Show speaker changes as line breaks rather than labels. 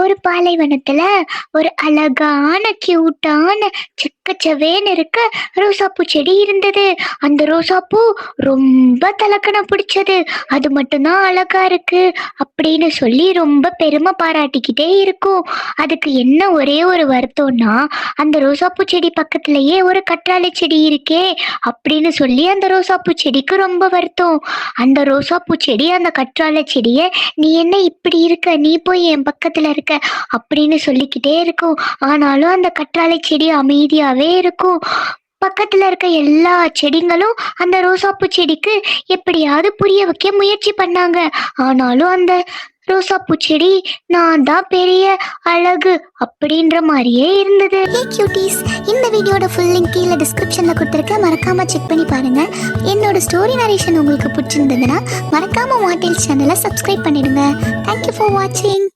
ஒரு பாலைவனத்துல ஒரு அழகான கியூட்டான செக்கச்சவேன்னு இருக்க ரோசாப்பூ செடி இருந்தது. அந்த ரோசாப்பூ ரொம்ப தலக்கணம் பிடிச்சது. அது மட்டும்தான் அழகா இருக்கு. அப்படின்னு சொல்லி ரொம்ப பெருமை பாராட்டிக்கிட்டே இருக்கும். அதுக்கு என்ன ஒரே ஒரு வருத்தம்னா அந்த ரோசாப்பூ செடி பக்கத்துலயே ஒரு கற்றாழை செடி இருக்கே அப்படின்னு சொல்லி அந்த ரோசாப்பூ செடிக்கு ரொம்ப வருத்தம். அந்த ரோசாப்பூ செடி அந்த கற்றாழை செடியை நீ என்ன இப்படி இருக்க? நீ போய் என் பக்கத்துல இருக்க அப்படின்னு சொல்லிக்கிட்டே இருக்கும். ஆனாலும் அந்த கற்றாழை செடி அமைதியாவே இருக்கும். பக்கத்துல இருக்க எல்லா செடிங்களும் அந்த ரோசாப்பூ செடிக்கு எப்படியாவது புரிய வைக்க முயற்சி பண்ணாங்க. ஆனாலும் அந்த ரோசாப்பூ செடி நான் தான் பெரிய அழகு அப்படின்ற மாதிரியே இருந்தது.
ஹே கியூட்டீஸ் இந்த வீடியோட ஃபுல் லிங்க் கீழே டிஸ்கிரிப்ஷனில் கொடுத்துருக்கேன் மறக்காம செக் பண்ணி பாருங்க. என்னோட ஸ்டோரி நரேஷன் உங்களுக்கு பிடிச்சிருந்ததுன்னா மறக்காம மாட்டேல் சேனலை சப்ஸ்கிரைப் பண்ணிடுங்க. தேங்க்யூ ஃபார் வாட்சிங்